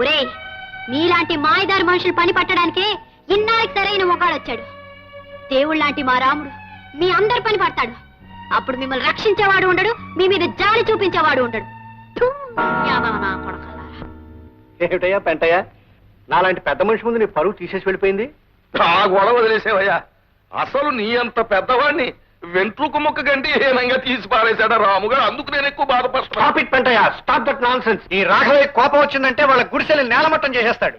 ఒరేయ్ మీలాంటి మాయదారి మనుషులు పని పట్టడానికే ఇన్నాళ్ళకి సరైన మొగాడు వచ్చాడు. దేవుళ్ళలాంటి మా రాముడు మీ అందరి పని పడతాడు. అప్పుడు మిమ్మల్ని రక్షించేవాడు ఉండడు మీ మీద జాలి చూపించేవాడు ఉండడు. ఏమిటయ్యా పెంటయ్యా? నాలాంటి పెద్ద మనిషి ముందు నీ పరువు తీసేసి వెళ్ళిపోయింది? ఆ గొడవ వదిలేసేవయ్యా. అసలు నీ అంత పెద్దవాడిని వెంట్రుకు ముక్క గంటి హీనంగా తీసి పారేశాడు రాముగారు అందుకు నేను ఎక్కువ స్టాప్ బాధపడుతున్నా it Pentayya stop that nonsense ఈ రాఘవయ్య కోపం వచ్చిందంటే వాళ్ళ గుడిసెలు నేలమట్టం చేసేస్తాడు.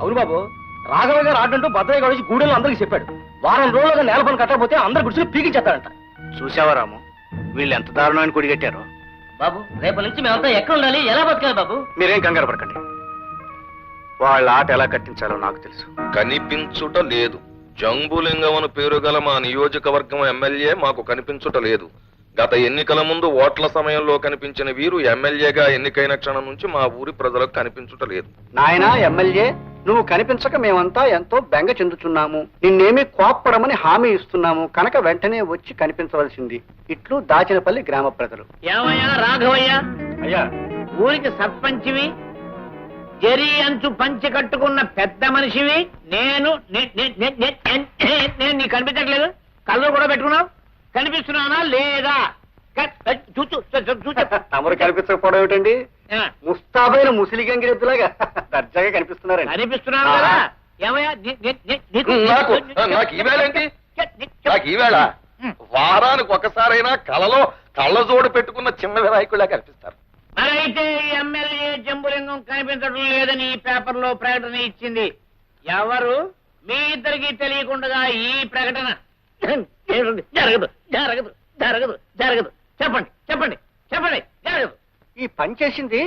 అవును బాబు రాఘవ గారు ఆడంటూ భద్రయ్య గారు వచ్చి గూడెలో అందరికి చెప్పాడు. వారం రోజులుగా నేల పని కట్టకపోతే అందరు గుడిసెలు పీకించేస్తాడంట. చూసావా రాము? వీళ్ళు ఎంత దారుణమైన కొడి కట్టారో. బాబు రేపటి నుంచి మేమంతా ఎక్కడ ఉండాలి? ఎలా బతకాలి బాబు? మీరేం కంగారు పడకండి. వాళ్ళ ఆట ఎలా కట్టించాలో నాకు తెలుసు. కనిపించుట లేదు. జంబులింగం అని పేరు గల మా నియోజకవర్గం ఎమ్మెల్యే మాకు కనిపించుట లేదు. గత ఎన్నికల ముందు ఓట్ల సమయంలో కనిపించిన వీరు ఎమ్మెల్యేగా ఎన్నికైన క్షణం నుంచి మా ఊరి ప్రజలకు కనిపించుట లేదు. నాయనా ఎమ్మెల్యే నువ్వు కనిపించక మేమంతా ఎంతో బెంగ చెందుతున్నాము నిన్నేమీ కోప్పడమని హామీ ఇస్తున్నాము. కనుక వెంటనే వచ్చి కనిపించవలసింది. ఇట్లు దాచినపల్లి గ్రామ ప్రజలు. ఏమయ్యా రాఘవయ్య? అయ్యా. ఊరికి సర్పంచివి జరి అంచు పంచి కట్టుకున్న పెద్ద మనిషివి. నేను నేను నీకు కనిపించట్లేదు. కళ్ళు కూడా పెట్టుకున్నావు? కనిపిస్తున్నానా లేదా? తమరు కనిపించకపోవడం ఏమిటండి? ముస్తాబైన ముసిలి గంగిరెద్దులాగా దర్జాగా కనిపిస్తున్నారండి. కనిపిస్తున్నాను కదా? ఏమయ్యా? నీకు- ఈవేళేంటి నాకు ఈవేళ వారానికి ఒకసారైనా కలలో కళ్ళజోడు పెట్టుకున్న చిన్న వినాయకుడిలా కనిపిస్తారు. మరైతే ఈ ఎమ్మెల్యే జంబులింగం కనిపించడం లేదని ఈ పేపర్లో ప్రకటన ఇచ్చింది. ఎవరు? మీ ఇద్దరికి తెలియకుండా ఈ ప్రకటన. జరగదు జరగదు జరగదు జరగదు. చెప్పండి చెప్పండి చెప్పండి జరగదు. ఈ పని చేసింది.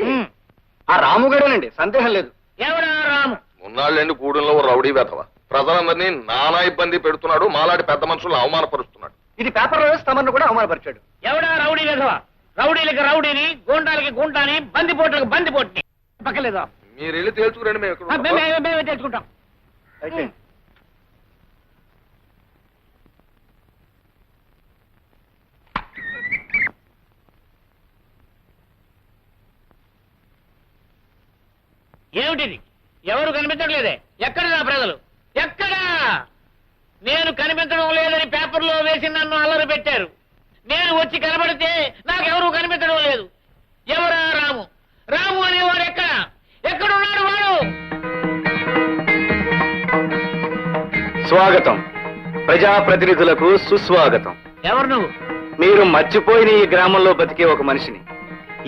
ఆ రాముగారేనండి సందేహం లేదు. ఎవడా రాము? ఉన్నాళ్ళండి గూడెంలో ఓ రౌడీ వెధవ. ప్రజలందరినీ నానా ఇబ్బంది పెడుతున్నాడు మాలాంటి పెద్ద మనుషులను అవమానపరుస్తున్నాడు. ఇది పేపర్లో వేసి తమను కూడా అవమానపరిచాడు. ఎవడా రౌడీ విధవ? రౌడీలకి రౌడీని గూండాలకి గుంటాని బందిపోట్లకు బందిపోట్ని. పక్కలేదా? మీరు వెళ్ళి తేల్చుకురండి మేము. మేమే అయితే. ఏమిటిది? ఎవరు కనిపించట్లేదే? ఎక్కడ నా ప్రజలు? ఎక్కడా? నేను కనిపించడం లేదని పేపర్లో వేసి నన్ను అల్లరి పెట్టారు. నేను వచ్చి కనబడితే నాకెవరూ కనిపించడం లేదు. ఎవరా రాము? రాము అనేవాడు ఎక్కడ? ఎక్కడున్నాడు వాడు? స్వాగతం. ప్రజాప్రతినిధులకు సుస్వాగతం. ఎవరు నువ్వు? మీరు మర్చిపోయిన ఈ గ్రామంలో బతికే ఒక మనిషిని.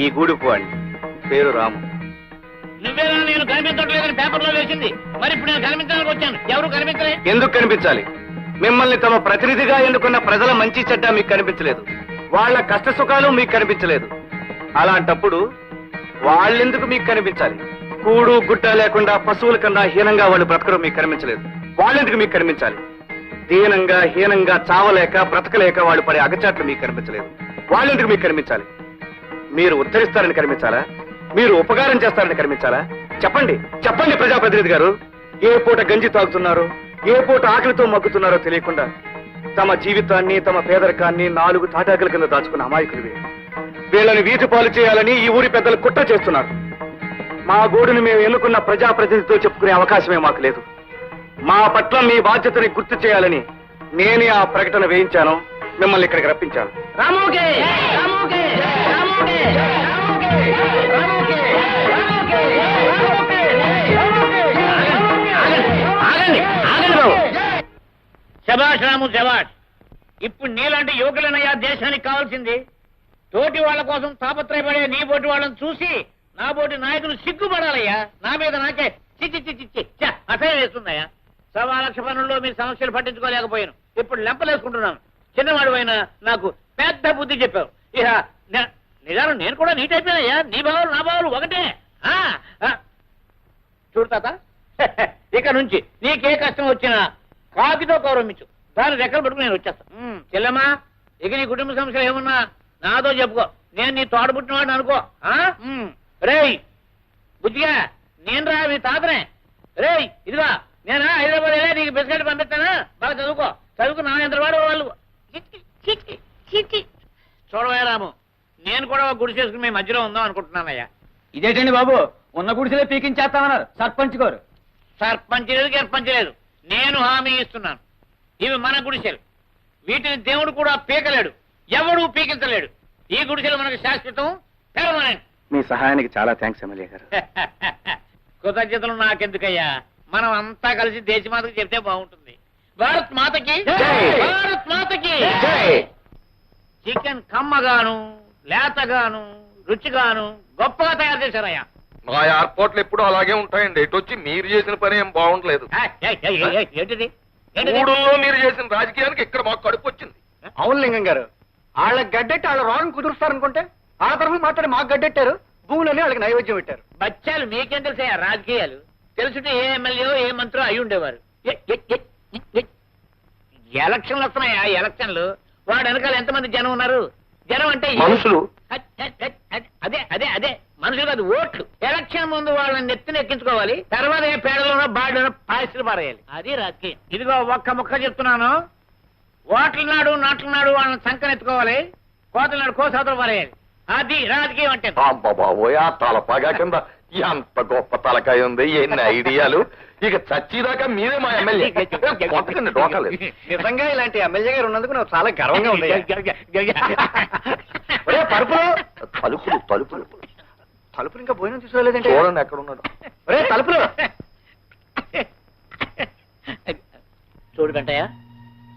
ఈ గూడుపు వాడిని పేరు రాము. నువ్వేనా నేను కనిపించట్లేదని పేపర్లో వేసింది. మరి ఇప్పుడు నేను కనిపించడానికి వచ్చాను. ఎవరు కనిపించలే? ఎందుకు కనిపించాలి? మిమ్మల్ని తమ ప్రతినిధిగా ఎన్నుకున్న ప్రజల మంచి చెడ్డ మీకు కనిపించలేదు. వాళ్ళ కష్ట సుఖాలు మీకు కనిపించలేదు. అలాంటప్పుడు వాళ్ళెందుకు మీకు కనిపించాలి? కూడు గుట్ట లేకుండా పశువుల కన్నా హీనంగా వాళ్ళు బ్రతకడం మీకు కనిపించలేదు. వాళ్ళెందుకు మీకు కనిపించాలి? దీనంగా హీనంగా చావలేక బ్రతకలేక వాళ్ళు పడే అగచాట్లు మీకు కనిపించలేదు. వాళ్ళెందుకు మీకు కనిపించాలి? మీరు ఉద్ధరిస్తారని కనిపించాలా? మీరు ఉపకారం చేస్తారని కనిపించాలా? చెప్పండి చెప్పండి ప్రజాప్రతినిధి గారు. ఏ పూట గంజి తాగుతున్నారు? ఏ పూట ఆకలితో మగ్గుతున్నారో తెలియకుండా తమ జీవితాన్ని తమ పేదరికాన్ని నాలుగు తాటాకుల కింద దాచుకున్న అమాయకులు వీళ్ళని వీధి పాలు చేయాలని ఈ ఊరి పెద్దలు కుట్ర చేస్తున్నారు. మా గోడును మేము ఎన్నుకున్న ప్రజాప్రతినిధితో చెప్పుకునే అవకాశమే మాకు లేదు. మా పట్ల మీ బాధ్యతని గుర్తు చేయాలని నేనే ఆ ప్రకటన వేయించాను మిమ్మల్ని ఇక్కడికి రప్పించాను. రామోగే రామోగే రామోగే రామోగే శబాష్ రాము శబాష్ ఇప్పుడు నీలాంటి యువకులనయ్యా దేశానికి కావాల్సింది. తోటి వాళ్ళ కోసం తాపత్రయపడే నీ బోటి వాళ్ళని చూసి నా బోటి నాయకులు సిగ్గుపడాలయ్యా. నా మీద నాకే చిచ్చి చిచ్చి చిచ్చి అసహ్యం వేస్తుందయ్యా. సవా లక్ష పనుల్లో మీ సమస్యలు పట్టించుకోలేకపోయాను. ఇప్పుడు లెంపలేసుకుంటున్నాను. చిన్నవాడు అయినా నాకు పెద్ద బుద్ధి చెప్పావు. ఇక నిజాలు నేను కూడా నీట్ అయిపోయానయ్యా. నీ భావాలు నా భావాలు ఒకటే. ఆ, చూడు తాత ఇక నుంచి నీకే కష్టం వచ్చినా కాకితో గౌరవించు. దాని రెక్కలు పట్టుకుని నేను వచ్చేస్తాను చెల్లెమ్మా ఇక నీ కుటుంబ సమస్యలు ఏమున్నా నాతో చెప్పుకో. నేను నీ తోడ పుట్టినవాడిని అనుకో. రేయ్ బుద్ధిగా నేను రా మీ తాతనే. రేయ్ ఇదిగా నేను హైదరాబాద్ వెళ్ళి నీకు బిస్కెట్ పంపిస్తానా? బాగా చదువుకో. చదువుకు నా ఎంత వాడు వాళ్ళు. చూడవయ్య రాము నేను కూడా ఒక గుడి చేసుకుని మీ మధ్యలో ఉందాం అనుకుంటున్నానయ్యా. ఇదేంటండి బాబు? ఉన్న గుడిసెలే పీకించేస్తామన్నారు సర్పంచ్ గారు. సర్పంచ్ లేదు గర్పంచ్ లేదు. నేను హామీ ఇస్తున్నాను. ఇవి మన గుడిసెలు. వీటిని దేవుడు కూడా పీకలేడు. ఎవడు పీకించలేడు. ఈ గుడిసెలు మనకు శాశ్వతం పెర్మనెంట్ మీ సహాయానికి చాలా థ్యాంక్స్ ఎమ్మెల్యే గారు. కృతజ్ఞతలు నాకెందుకయ్యా? మనం అంతా కలిసి దేశమాతకి చెప్తే బాగుంటుంది. భారత్ మాతకి జై! భారత్ మాతకి! చికెన్ కమ్మగాను లేతగాను రుచిగాను గొప్పగా తయారు చేశారయ్యా. మా ఏర్పాట్లు ఎప్పుడు అలాగే ఉంటాయండి. ఎటు వచ్చి మీరు చేసిన పని ఏం బాగుండలేదు. ఏంటిది? మూడుల్లో మీరు చేసిన రాజకీయానికి ఇక్కడ మాకు కడుపు వచ్చింది. అవును లింగం గారు. వాళ్ళ గడ్డెట్టి వాళ్ళ రోగం కుదురుస్తారనుకుంటే ఆ తరఫు మాట్లాడి మాకు గడ్డెట్టారు భూములని వాళ్ళకి నైవేద్యం పెట్టారు. బచ్చాలు మీకేం తెలుసా రాజకీయాలు? తెలుసుంటే ఏ ఎమ్మెల్యే ఏ మంత్రో అయి ఉండేవారు. ఎలక్షన్లు వస్తున్నాయా ఎలక్షన్లు. వాడు వెనకాల ఎంతమంది జనం ఉన్నారు? జనం అంటే మనుషులు. అదే అదే అదే. మనుషులు కాదు ఓట్లు. ఎలక్షన్ ముందు వాళ్ళని నెత్తిన ఎక్కించుకోవాలి తర్వాత ఏ పేడలోనో బాడలోనో పాయసులు పారేయాలి. అది రాజకీయం. ఇదిగో ఒక్క ముక్క చెప్తున్నాను. ఓట్ల నాడు నాట్ల నాడు వాళ్ళని సంకన ఎత్తుకోవాలి కోతల నాడు కోసాతలు పారేయాలి. అది రాజకీయం అంటే. బాబోయ్ ఆ తలపాగా కింద ఎంత గొప్ప తలకాయ ఉంది ఎన్ని ఐడియాలు. ఇక చచ్చిదాకా మీరే మా ఎమ్మెల్యే. కొట్టకండి డోకాలేదు. నిజంగా ఇలాంటి ఎమ్మెల్యే గారు ఉన్నందుకు నాకు చాలా గర్వంగా ఉంది. పరుపులు. తలుపులు తలుపులు. తలుపులు ఇంకా భోజనం తీసుకోలేదంటే? చూడండి ఎక్కడ ఉన్నాడు ఒరే తలుపులు! చూడు వెంటయ్య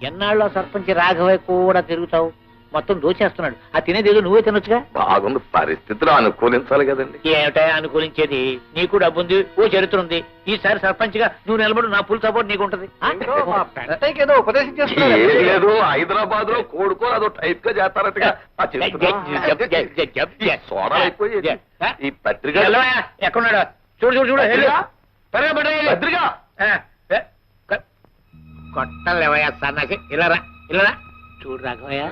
ఎన్నాళ్ళలో సర్పంచ్ రాఘవయ్య కూడా తిరుగుతావు? మొత్తం దోచేస్తున్నాడు. ఆ తినేది ఏదో నువ్వే తినొచ్చుగా? బాగుంది. పరిస్థితులు అనుకూలించాలి కదండి. ఏమిటా అనుకూలించేది? నీకు డబ్బు ఉంది ఓ చరిత్ర ఉంది. ఈసారి సర్పంచ్గా నువ్వు నిలబడు నా ఫుల్ సపోర్ట్ నీకు ఉంటది ఏదో ఉపదేశం ఏం. లేదు హైదరాబాద్లో కోడుకో అదో టైప్గా చేస్తారట్టుగా ఆ చెప్తున్నా. సోడా అయిపోయేది. ఈ పత్రిక ఎల్లవయ్యా, ఎక్కడున్నాడు? చూడు చూడు చూడు. పత్రిక? కొట్టలేవయ్యా సన్నకి ఇలా రా ఇలా రా. చూడు రాఘవయ్య.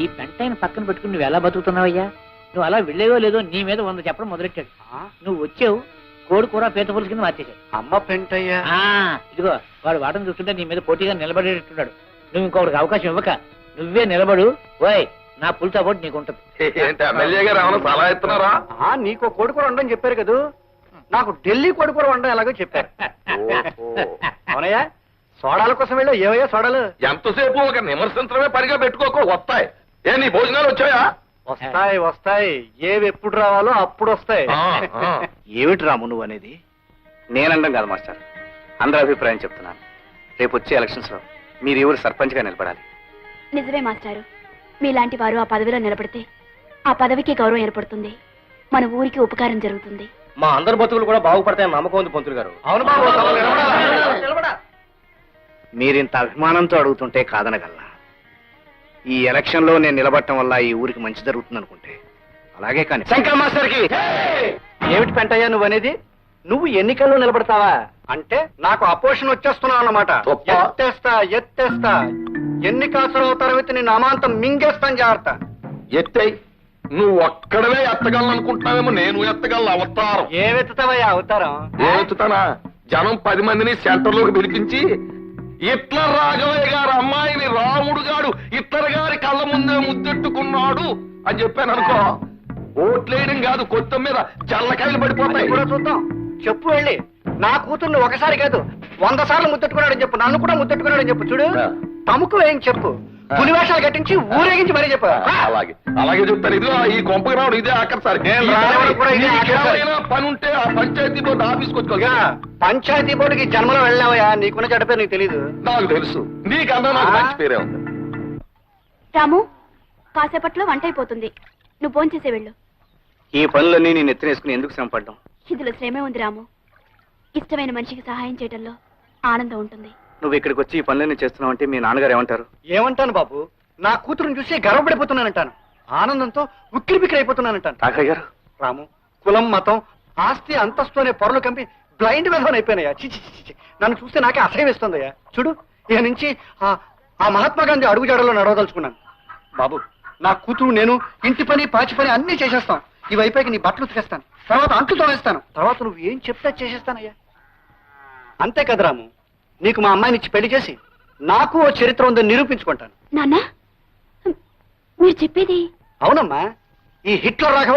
ఈ పెంటైన పక్కన పెట్టుకుని నువ్వు ఎలా బతుకుతున్నావయ్యా? నువ్వు అలా వెళ్ళేవో లేదో నీ మీద వంద చెప్పడం మొదలెట్టాడు. ఆ, నువ్వు వచ్చావు కోడి కూర పీత పులుసు కింద మార్చేసావు అమ్మ పెంటయ్య. ఆ, ఇదిగో వాడు వాటం చూస్తుంటే నీ మీద పోటీగా నిలబడేటట్టున్నాడు. నువ్వు ఇంకొకటికి అవకాశం ఇవ్వక నువ్వే నిలబడు. ఓయ్ నా పుల్ సపోర్ట్ నీకు ఉంటుంది నీకు కోడికూర వండని చెప్పారు కదూ? నాకు ఢిల్లీ కోడికూర వండడం ఎలాగో చెప్పారు. ఓహో. అవునయ్యా సోడాల కోసం వెళ్ళావు ఏవయ్యా సోడాలు? ఎంతసేపు ఒక నిమర్శించడమే పనిగా పెట్టుకోకో వస్తాయి. ఏ నీ భోజనాలు వచ్చాయా? వస్తాయి వస్తాయి. ఏవి ఎప్పుడు రావాలో అప్పుడు వస్తాయి. ఏమిటి రాము నువ్వు అనేది? నేనండం కాదు మాస్టర్. అందరి అభిప్రాయం చెప్తున్నాను. రేపు వచ్చే ఎలక్షన్స్లో మీరు ఎవరు సర్పంచ్గా నిలబడాలి. నిజమే మాస్టారు. మీలాంటి వారు ఆ పదవిలో నిలబడితే ఆ పదవికి గౌరవం ఏర్పడుతుంది. మన ఊరికి ఉపకారం జరుగుతుంది. మా అందరి బతుకులు కూడా బాగుపడతాయని నమ్మకం ఉంది పంతులు గారు. అవును మీరింత అభిమానంతో అడుగుతుంటే కాదనగలనా? ఈ ఎలక్షన్లో నేను నిలబడటం వల్ల ఈ ఊరికి మంచి జరుగుతుంది అనుకుంటే. అలాగే కానీ శంకర్ మాస్టర్కి ఏమిటి పెంటయ్యా నువ్వు అనేది? నువ్వు ఎన్నికల్లో నిలబడతావా? అంటే నాకు అపోషన్ వచ్చేస్తున్నావు అన్నమాట. ఎత్తేస్తా ఎత్తేస్తా. ఎన్ని కాసులు తర్వాత నేను అమాంతం మింగేస్తాను జాగ్రత్త. ఎత్తై నువ్వు ఒక్కడవే ఎత్తగలను అనుకుంటున్నావేమో నేను ఎత్తగలను అవతారం. ఏవెత్తుతావయ్యా అవతారం? ఏతుతానా జనం పది మందిని సెంటర్లోకి పిలిపించి ఇట్ల రాఘవయ్య గారు అమ్మాయిని రాముడు గాడు ఇట్లర్ గారి కళ్ళ ముందే ముద్దెట్టుకున్నాడు అని చెప్పాను అనుకో ఓట్లేయడం కాదు కొత్త మీద జల్లకాయలు అది పడిపోతాయి కూడా చూద్దాం. చెప్పు వెళ్ళి. నా కూతుర్ని ఒకసారి కాదు వంద సార్లు ముద్దెట్టుకున్నాడని చెప్పు. నన్ను కూడా ముద్దెట్టుకున్నాడని చెప్పు. చూడు. తమకు ఏం చెప్పు? పులివేషాలు కట్టించి ఊరేగించి మరీ చెప్పు. ఆ, అలాగే. ఇదిగో ఈ కొంపకి రావడం ఇదే ఆఖరిసారి. నేను రావడం కూడా ఇదే ఆఖరిసారి. ఏమైనా పని ఉంటే ఆ పంచాయతీ బోర్డు ఆఫీస్కి వచ్చుకోగా పంచాయతీ బోర్డుకి జన్మలో వెళ్ళావయ్యా? నీకున్న చెడ్డ పేరు నీకు తెలీదు. నాకు తెలుసు. నీకన్నా నాకు? మంచి పేరే ఉంది. రాము కాసేపట్లో వంట అయిపోతుంది. నువ్వు భోంచేసే వెళ్ళు. ఈ పనులన్నీ నేను ఎత్తినేసుకుని ఎందుకు శ్రమ పడ్డాం ఇందులో శ్రమే ఉంది రాము. ఇష్టమైన మనిషికి సహాయం చేయడంలో ఆనందం ఉంటుంది. నువ్వు ఇక్కడికి వచ్చి ఈ పనులన్నీ చేస్తున్నావు అంటే మీ నాన్నగారు ఏమంటారు? ఏమంటాను బాబు? నా కూతురుని చూసి గర్వపడిపోతున్నానంటాను. ఆనందంతో ఉక్కిరి బిక్కిరి అయిపోతున్నానంటాను రాఘయ్య గారు. రాము కులం మతం ఆస్తి అంతస్తు అనే పొరలు కంపి బ్లైండ్ విధవన్ అయిపోయినాయా? చి చి, చి, చి. నన్ను చూస్తే నాకే అసహ్యం వేస్తుందయ్యా. చూడు ఇక నుంచి ఆ ఆ మహాత్మా గాంధీ అడుగుజాడలో నడవదలుచుకున్నాను. బాబు నా కూతురు నేను ఇంటి పని పాచి పని అన్ని చేసేస్తాం. ఇవి అయిపోయి నీ బట్టలు ఉతికేస్తాను. తర్వాత అంట్లు తోవేస్తాను తర్వాత నువ్వు ఏం చెప్తే చేసేస్తానయ్యా? అంతే కదా రాము. నీకు మా అమ్మాయిని ఇచ్చి పెళ్ళి చేసి నాకు ఓ చరిత్ర ఉందని నిరూపించుకుంటాను. నాన్న మీరు చెప్పేది అవునమ్మా ఈ హిట్లర్ రాఘవ